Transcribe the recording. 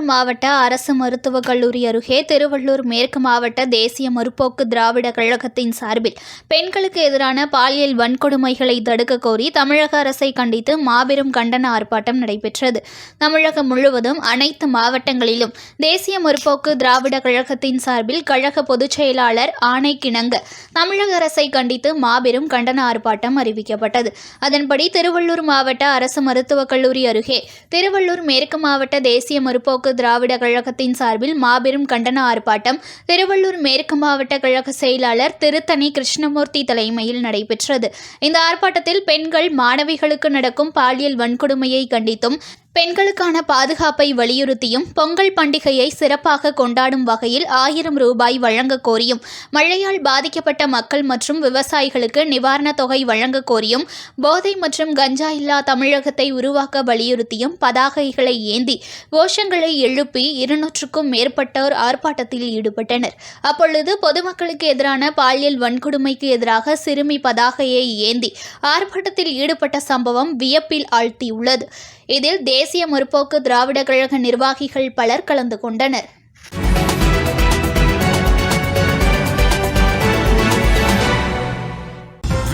Tiruvallur மாவட்ட அரசு மருத்துவக் கல்லூரி அருகே திருவள்ளூர் மேற்கு மாவட்ட தேசிய முற்போக்கு திராவிட கழகத்தின் சார்பில் பெண்களுக்கு எதிரான பாலியல் வன்கொடுமைகளை தடுக்க கோரி தமிழக அரசை கண்டித்து மாபெரும் கண்டன ஆர்ப்பாட்டம் நடைபெற்றது. தமிழகம் முழுவதும் அனைத்து மாவட்டங்களிலும் தேசிய முற்போக்கு திராவிட கழகத்தின் சார்பில் கழக பொதுச் செயலாளர் ஆணை கிணங்க தமிழக அரசை கண்டித்து மாபெரும் கண்டன ஆர்ப்பாட்டம் அறிவிக்கப்பட்டது. அதன்படி திருவள்ளூர் மாவட்ட அரசு மருத்துவக் கல்லூரி அருகே திருவள்ளூர் மேற்கு மாவட்ட தேசிய முற்போக்கு திராவிட கழகத்தின் சார்பில் மாபெரும் கண்டன ஆர்ப்பாட்டம் திருவள்ளூர் மேற்கு மாவட்ட கழக செயலாளர் திருத்தணி கிருஷ்ணமூர்த்தி தலைமையில் நடைபெற்றது. இந்த ஆர்ப்பாட்டத்தில் பெண்கள் மாணவிகளுக்கு நடக்கும் பாலியல் வன்கொடுமையை கண்டித்தும் பெண்களுக்கான பாதுகாப்பை வலியுறுத்தியும் பொங்கல் பண்டிகையை சிறப்பாக கொண்டாடும் வகையில் ஆயிரம் ரூபாய் வழங்க கோரியும் மழையால் பாதிக்கப்பட்ட மக்கள் மற்றும் விவசாயிகளுக்கு நிவாரணத் தொகை வழங்க கோரியும் போதை மற்றும் கஞ்சா இல்லா தமிழகத்தை உருவாக்க வலியுறுத்தியும் பதாகைகளை ஏந்தி கோஷங்களை எழுப்பி இருநூற்றுக்கும் மேற்பட்டோர் ஆர்ப்பாட்டத்தில் ஈடுபட்டனர். அப்பொழுது பொதுமக்களுக்கு எதிரான பாலியல் வன்கொடுமைக்கு எதிராக சிறுமி பதாகையை ஏந்தி ஆர்ப்பாட்டத்தில் ஈடுபட்ட சம்பவம் வியப்பில் ஆழ்த்தியுள்ளது. இதில் தேசிய முற்போக்கு திராவிட கழக நிர்வாகிகள் பலர் கலந்து கொண்டனர்.